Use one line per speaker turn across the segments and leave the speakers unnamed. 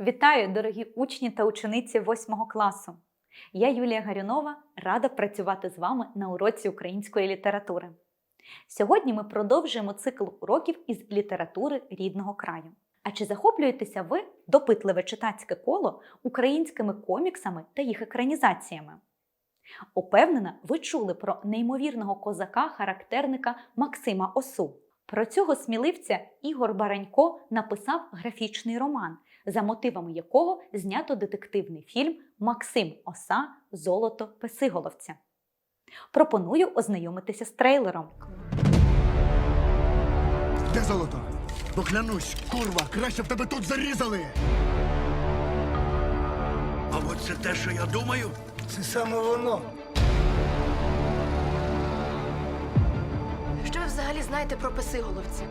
Вітаю, дорогі учні та учениці 8 класу. Я Юлія Гарюнова, рада працювати з вами на уроці української літератури. Сьогодні ми продовжуємо цикл уроків із літератури рідного краю. А чи захоплюєтеся ви допитливе читацьке коло українськими коміксами та їх екранізаціями? Упевнена, ви чули про неймовірного козака-характерника Максима Осу. Про цього сміливця Ігор Баранько написав графічний роман, за мотивами якого знято детективний фільм Максим Оса Золото Песиголовця. Пропоную ознайомитися з трейлером.
Де золото? Поклянусь, курва, краще б тебе тут зарізали.
А от це те, що я думаю?
Це саме воно.
Що ви взагалі знаєте про песиголовці?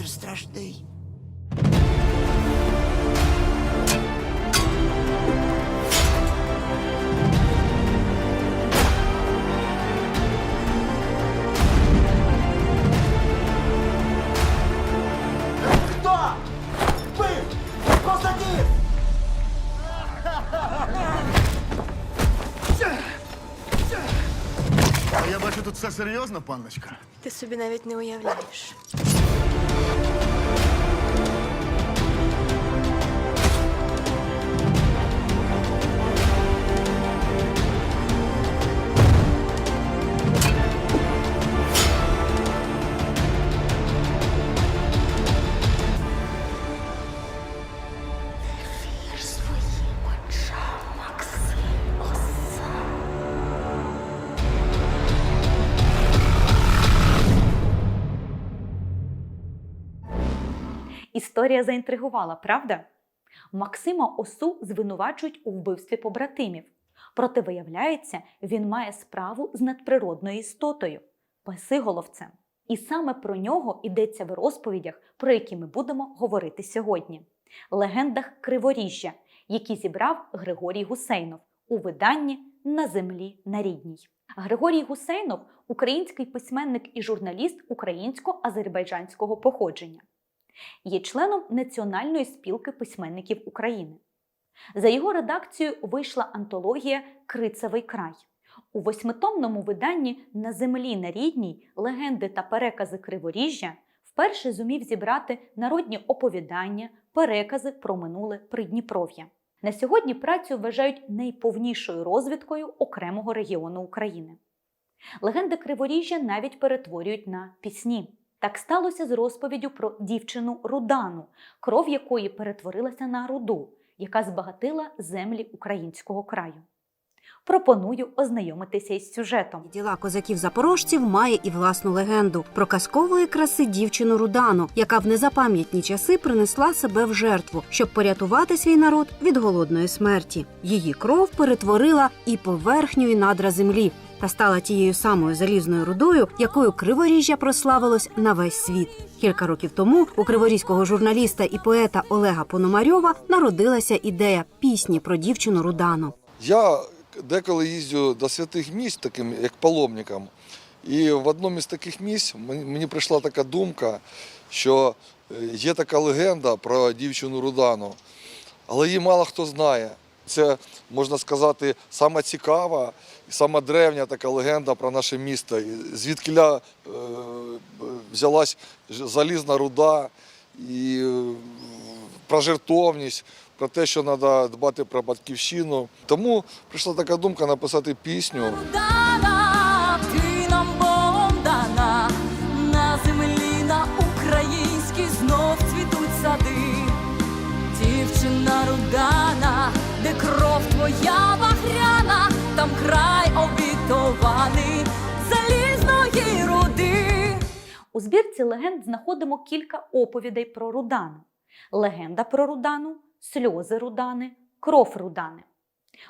Звір страшний.
Хто? Бив! Козаків! А я бачу, тут все серйозно, панночка.
Ти собі навіть не уявляєш. Thank you.
Історія заінтригувала, правда? Максима Осу звинувачують у вбивстві побратимів. Проте, виявляється, він має справу з надприродною істотою песиголовцем. І саме про нього йдеться в розповідях, про які ми будемо говорити сьогодні. Легендах Криворіжжя, які зібрав Григорій Гусейнов у виданні На землі на рідній. Григорій Гусейнов український письменник і журналіст українсько-азербайджанського походження є членом Національної спілки письменників України. За його редакцією вийшла антологія Крицевий край. У восьмитомному виданні На землі на рідній легенди та перекази Криворіжжя вперше зумів зібрати народні оповідання, перекази про минуле Придніпров'я. На сьогодні працю вважають найповнішою розвідкою окремого регіону України. Легенди Криворіжжя навіть перетворюють на пісні. Так сталося з розповіддю про дівчину Рудану, кров якої перетворилася на руду, яка збагатила землі українського краю. Пропоную ознайомитися із сюжетом.
Діла козаків-запорожців має і власну легенду про казкової краси дівчину Рудану, яка в незапам'ятні часи принесла себе в жертву, щоб порятувати свій народ від голодної смерті. Її кров перетворила і поверхню, і надра землі та стала тією самою залізною рудою, якою криворіжжя прославилось на весь світ. Кілька років тому у криворізького журналіста і поета Олега Пономарьова народилася ідея пісні про дівчину Рудану.
Я деколи їздю до святих місць, таким як паломникам, і в одному із таких місць мені прийшла така думка, що е, є така легенда про дівчину Рудану, але її мало хто знає. Це, можна сказати, сама сама древня така легенда про наше місто. Звідкиля е, взялась залізна руда і е, про жертовність, про те, що треба дбати про батьківщину. Тому прийшла така думка написати пісню.
Дівчина рудана, де кров твоя багряна, там край обітований залізної руди.
У збірці легенд знаходимо кілька оповідей про Рудану: легенда про Рудану, сльози Рудани, кров Рудани.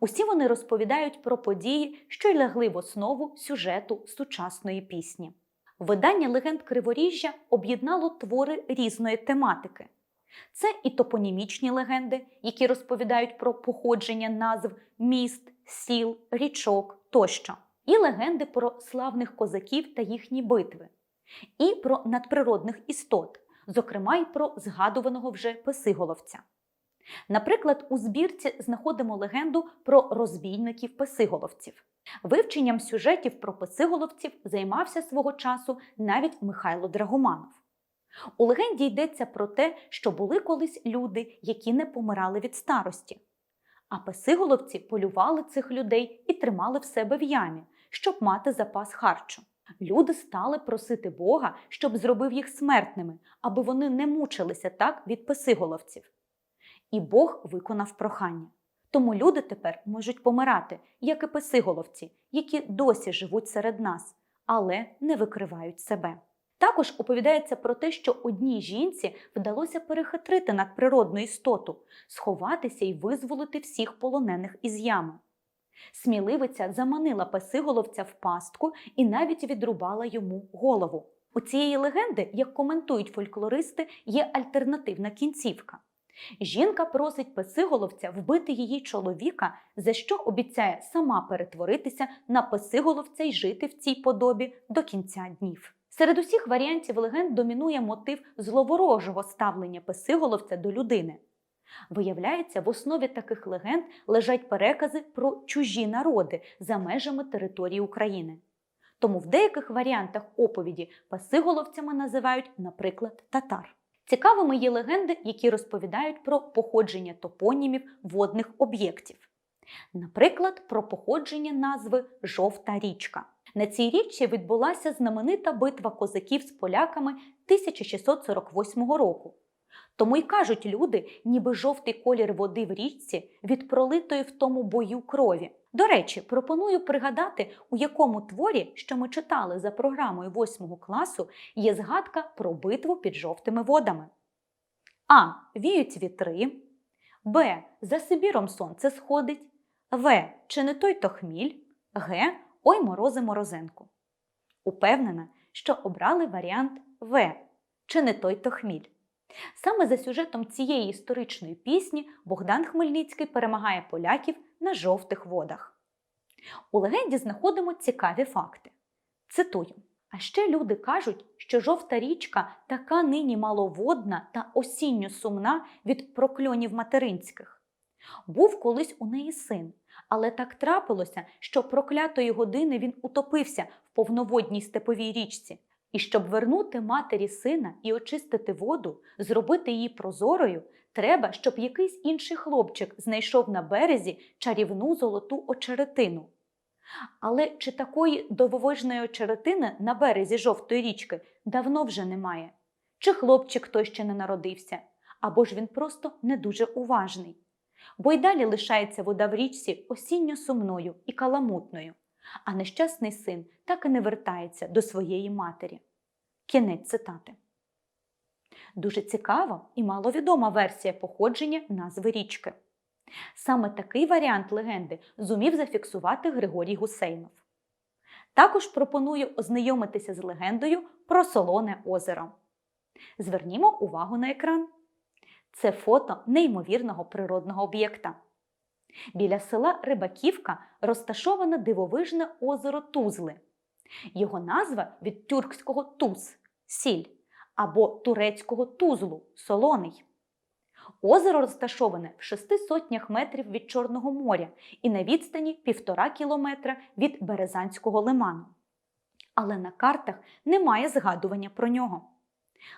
Усі вони розповідають про події, що й лягли в основу сюжету сучасної пісні. Видання легенд Криворіжжя об'єднало твори різної тематики. Це і топонімічні легенди, які розповідають про походження назв міст, сіл, річок тощо, і легенди про славних козаків та їхні битви. і про надприродних істот, зокрема й про згадуваного вже писиголовця. Наприклад, у збірці знаходимо легенду про розбійників писиголовців. Вивченням сюжетів про писиголовців займався свого часу навіть Михайло Драгоманов. У легенді йдеться про те, що були колись люди, які не помирали від старості. А писиголовці полювали цих людей і тримали в себе в ямі, щоб мати запас харчу. Люди стали просити Бога, щоб зробив їх смертними, аби вони не мучилися так від писиголовців. І Бог виконав прохання. Тому люди тепер можуть помирати, як і писиголовці, які досі живуть серед нас, але не викривають себе. Також оповідається про те, що одній жінці вдалося перехитрити надприродну істоту, сховатися і визволити всіх полонених із ями. Сміливиця заманила песиголовця в пастку і навіть відрубала йому голову. У цієї легенди, як коментують фольклористи, є альтернативна кінцівка. Жінка просить песиголовця вбити її чоловіка, за що обіцяє сама перетворитися на песиголовця й жити в цій подобі до кінця днів. Серед усіх варіантів легенд домінує мотив зловорожого ставлення песиголовця до людини. Виявляється, в основі таких легенд лежать перекази про чужі народи за межами території України. Тому в деяких варіантах оповіді пасиголовцями називають, наприклад, татар. Цікавими є легенди, які розповідають про походження топонімів водних об'єктів. Наприклад, про походження назви Жовта річка. На цій річці відбулася знаменита битва козаків з поляками 1648 року. Тому й кажуть люди, ніби жовтий колір води в річці від пролитої в тому бою крові. До речі, пропоную пригадати, у якому творі, що ми читали за програмою 8 класу, є згадка про битву під жовтими водами. А. Віють вітри. Б. За Сибіром сонце сходить. В. Чи не той то хміль? Г. Ой морози морозенку. Упевнена, що обрали варіант В. Чи не той то хміль. Саме за сюжетом цієї історичної пісні Богдан Хмельницький перемагає поляків на жовтих водах. У легенді знаходимо цікаві факти. Цитую: а ще люди кажуть, що жовта річка така нині маловодна та осінньо сумна від прокльонів материнських. Був колись у неї син, але так трапилося, що проклятої години він утопився в повноводній степовій річці. І щоб вернути матері сина і очистити воду, зробити її прозорою, треба, щоб якийсь інший хлопчик знайшов на березі чарівну золоту очеретину. Але чи такої дововижної очеретини на березі жовтої річки давно вже немає? Чи хлопчик той ще не народився, або ж він просто не дуже уважний. Бо й далі лишається вода в річці осінньо сумною і каламутною, а нещасний син так і не вертається до своєї матері. Кінець цитати. Дуже цікава і маловідома версія походження назви річки. Саме такий варіант легенди зумів зафіксувати Григорій Гусейнов. Також пропоную ознайомитися з легендою про Солоне озеро. Звернімо увагу на екран. Це фото неймовірного природного об'єкта. Біля села Рибаківка розташоване дивовижне озеро Тузли. Його назва від тюркського туз сіль або турецького тузлу солоний. Озеро розташоване в шести сотнях метрів від Чорного моря і на відстані півтора кілометра від Березанського лиману. Але на картах немає згадування про нього.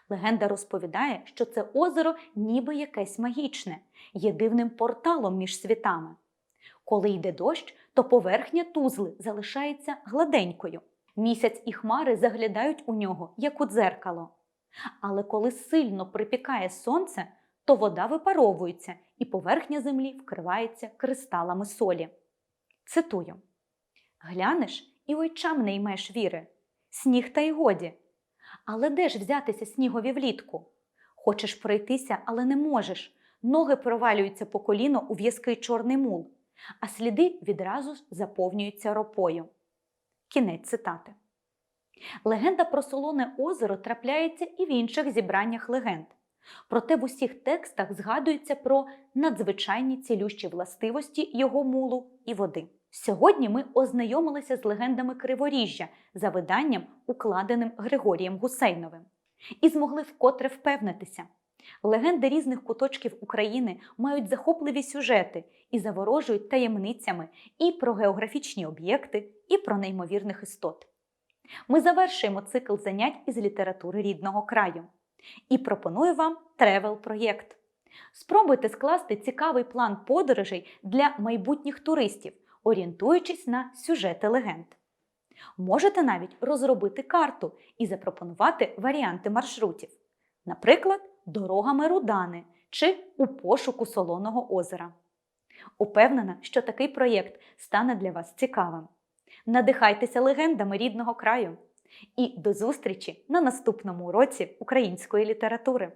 Легенда розповідає, що це озеро ніби якесь магічне, є дивним порталом між світами. Коли йде дощ, то поверхня тузли залишається гладенькою. Місяць і хмари заглядають у нього, як у дзеркало. Але коли сильно припікає сонце, то вода випаровується і поверхня землі вкривається кристалами солі. Цитую: Глянеш і ойчам не ймеш віри, сніг та й годі. Але де ж взятися снігові влітку? Хочеш пройтися, але не можеш. Ноги провалюються по коліно у в'язкий чорний мул, а сліди відразу заповнюються ропою. Кінець цитати. Легенда про Солоне озеро трапляється і в інших зібраннях легенд. Проте в усіх текстах згадується про надзвичайні цілющі властивості його мулу і води. Сьогодні ми ознайомилися з легендами Криворіжжя за виданням, укладеним Григорієм Гусейновим, і змогли вкотре впевнитися. Легенди різних куточків України мають захопливі сюжети і заворожують таємницями і про географічні об'єкти, і про неймовірних істот. Ми завершуємо цикл занять із літератури рідного краю і пропоную вам тревел-проєкт. Спробуйте скласти цікавий план подорожей для майбутніх туристів, орієнтуючись на сюжети легенд. Можете навіть розробити карту і запропонувати варіанти маршрутів, наприклад, дорогами Рудани чи у пошуку солоного озера. Упевнена, що такий проєкт стане для вас цікавим. Надихайтеся легендами рідного краю. І до зустрічі на наступному уроці української літератури.